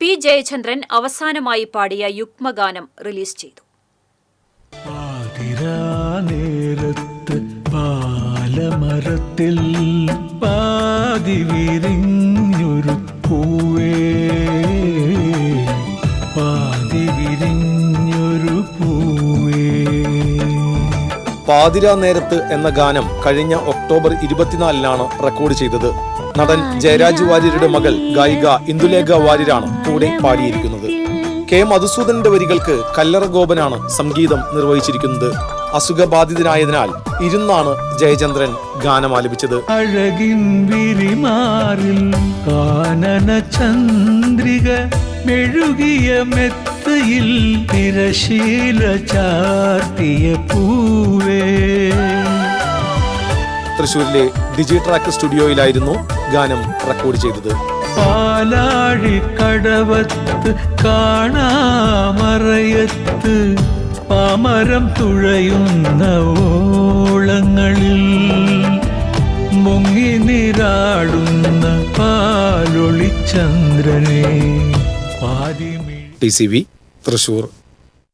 P Jayachandran അവസാനമായി പാടിയ യുഗ്മഗാനം release ചെയ്തു. നേരത്ത് പാതി വിരിഞ്ഞൊരു പൂവേ. പാതി വിരിഞ്ഞൊരു പൂവേ പാതിരാ നേരത്ത് എന്ന ഗാനം കഴിഞ്ഞ ഒക്ടോബർ ഇരുപത്തിനാലിനാണ് റെക്കോർഡ് ചെയ്തത്. നടൻ ജയരാജ് വാര്യരുടെ മകൾ ഗായിക ഇന്ദുലേഖ വാര്യരാണ് കൂടെ പാടിയിരിക്കുന്നത്. കെ മധുസൂദനന്റെ വരികൾക്ക് കല്ലറ ഗോപനാണ് സംഗീതം നിർവഹിച്ചിരിക്കുന്നത്. അസുഖബാധിതനായതിനാൽ ഇരുന്നാണ് ജയചന്ദ്രൻ ഗാനം ആലപിച്ചത്. അഴകിൻ വിരിമാറിൽ കാനന ചന്ദ്രിക മെഴുകിയ മെത്തയിൽ തിരശീല ചാർത്തിയ പൂവേ. തൃശൂരിലെ ഡിജി ട്രാക്ക് സ്റ്റുഡിയോയിലായിരുന്നു ഗാനം റെക്കോർഡ് ചെയ്തത്. പാലാഴി കടവത്ത് കാണാമറയത്ത് പാമരം തുഴയുന്ന ഓളങ്ങളിൽ മുങ്ങി നിരാടുന്ന പാലൊളിച്ചന്ദ്രനെ പാതിമിഴി ടി സി വി തൃശൂർ.